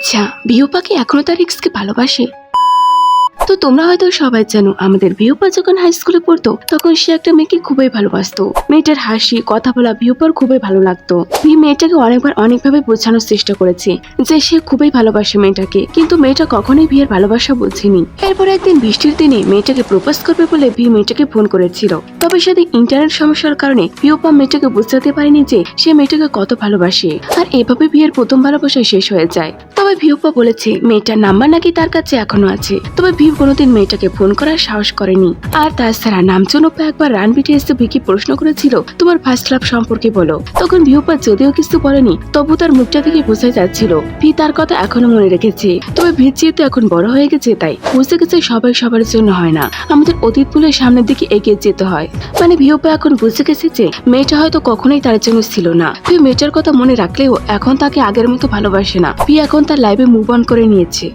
আচ্ছা বিহুপাকে এখনও তার রিক্সকে ভালোবাসে? তো তোমরা হয়তো সবাই জানো, আমাদের বিহুপা যখন হাই স্কুলে পড়তো, তখন সে একটা মেয়েকে খুবই ভালোবাসতো। মেয়েটার হাসি, কথা বলা বিহুপার খুবই ভালো লাগতো। বি মেয়েটাকে অনেকবার অনেকভাবে বোঝানোর চেষ্টা করেছে যে সে খুবই ভালোবাসে মেয়েটাকে, কিন্তু মেয়েটা কখনোই বিয়ের ভালোবাসা বুঝেনি। এরপর একদিন বৃষ্টির দিনে মেয়েটাকে প্রপোজ করবে বলে বি মেয়েটাকে ফোন করেছিল। তবে সেদিন ইন্টারনেট সমস্যার কারণে বিহুপা মেয়েটাকে বুঝতে পারেনি যে সে মেয়েটাকে কত ভালোবাসে। আর এভাবে বিয়ের প্রথম ভালোবাসা শেষ হয়ে যায়। তবে ভিউপা বলেছে, মেয়েটার নাম্বার নাকি তার কাছে এখনও আছে। তবে ভিউ কোনোদিন মেয়েটাকে ফোন করার সাহস করেনি। আর তাছাড়া নামজনপ্পা একবার রান বিটে এসে ভিকি প্রশ্ন করেছিল, তোমার ফার্স্ট লাভ সম্পর্কে বলো। তখন ভিউপা যদিও কিছু বলেনি, তবু তার মুখটা থেকে বোঝা যাচ্ছিল, ভি, তার কথা এখনও মনে রেখেছে। তবে ভি যেহেতু এখন বড় হয়ে গেছে, তাই বুঝতে গেছে সবাই সবার জন্য হয় না। আমাদের অতীত ভুলে সামনের দিকে এগিয়ে যেতে হয়। মানে ভিউপা এখন বুঝে গেছে যে মেয়েটা হয়তো কখনোই তার জন্য ছিল না। ভিউ মেয়েটার কথা মনে রাখলেও এখন তাকে আগের মতো ভালোবাসে না। ভি এখন তার লাইফে মুভ অন করে নিয়েছে।